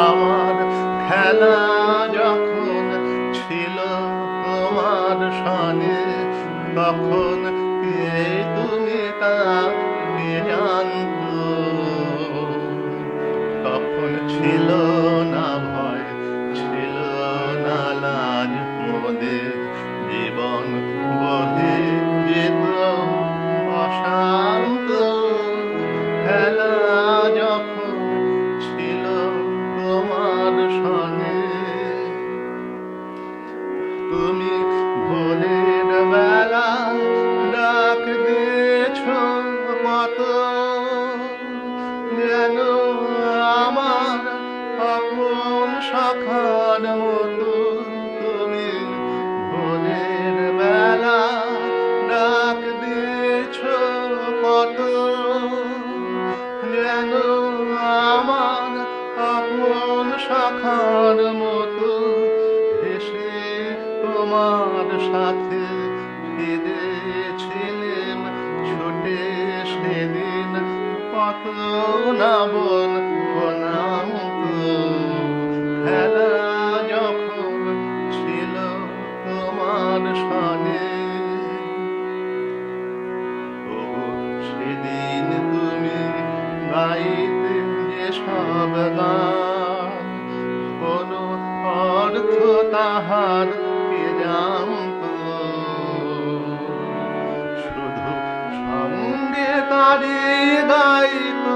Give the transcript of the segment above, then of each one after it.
আমার খেলা যখন ছিল তোমার সনে তখন তুমি তা কে তখন ছিল না ভয়, ছিল না লাজ মোদের জীবন বহে যেত অশান্ত খেলা সাথে ফিরেছিলেম ছুটে সেদিন কত না বল অনামত খেলা যখন ছিল তোমার সনে সেদিন তুমি গাইতে যে সব গান কোনো অর্থ তাহার সঙ্গে দাঁড়িয়ে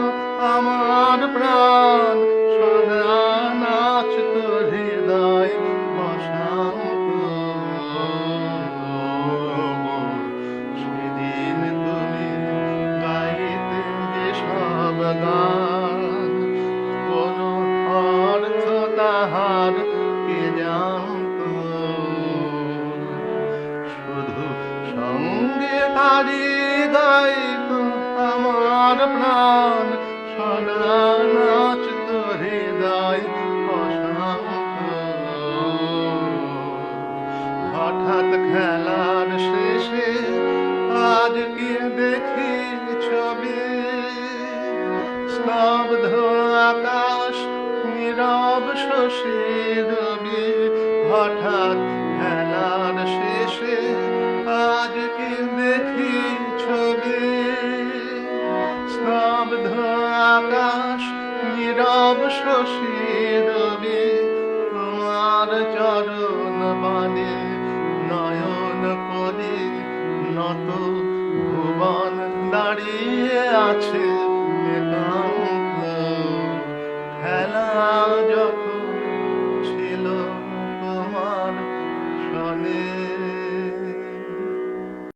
আমার প্রাণ। সদা নাচত হৃদয় অশান্ত সেদিন তুমি গাইতে সব কোন অর্থ তাহার কে জানত? শুধু সঙ্গে দাঁড়িয়ে গাইত আমার প্রাণ সদা নাচত হৃদয় হঠাৎ খেলার শেষে আজকে দেখি ছবি? স্তব্ধ আকাশ, নীরব শশী রবি। হঠাৎ নীরব শশীর তোমার চরণ মানে নয়ন করি নত ভুবন দাঁড়িয়ে আছে খেলা যখন